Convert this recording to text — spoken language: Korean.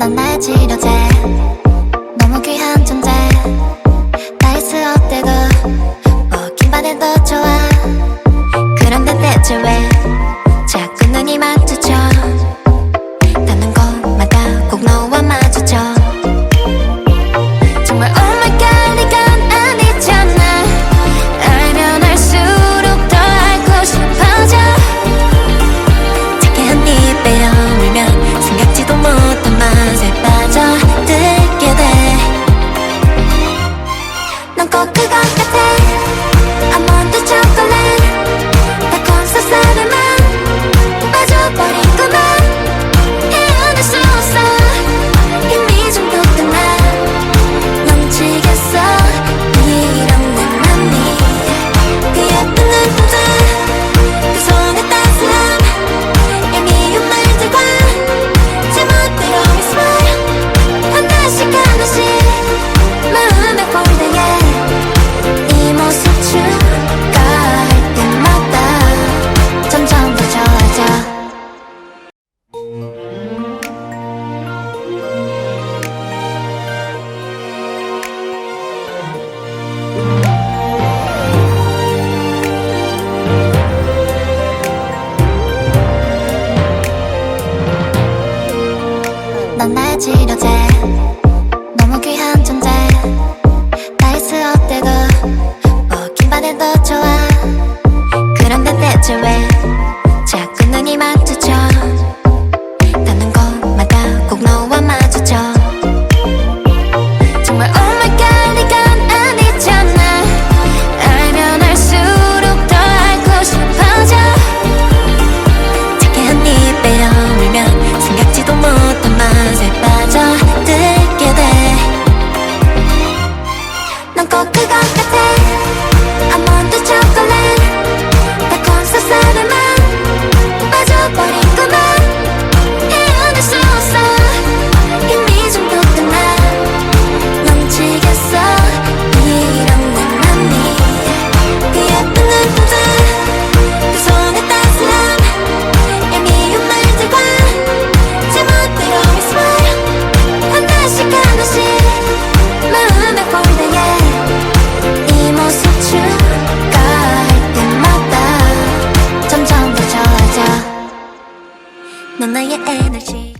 난날 치료제. 너무 귀한 존재. 나이스 업데도 먹기만 해도 좋아. 그런데 대체 왜 자꾸 눈이 마주쳐? 닿는 곳마다 꼭 너와 지려제 너무 귀한 존재. 나이스 어때도 먹기만 해도 좋아. 그런데 대체 왜 자꾸 눈이 마주쳐? I'm on the job 넌 나의 에너지.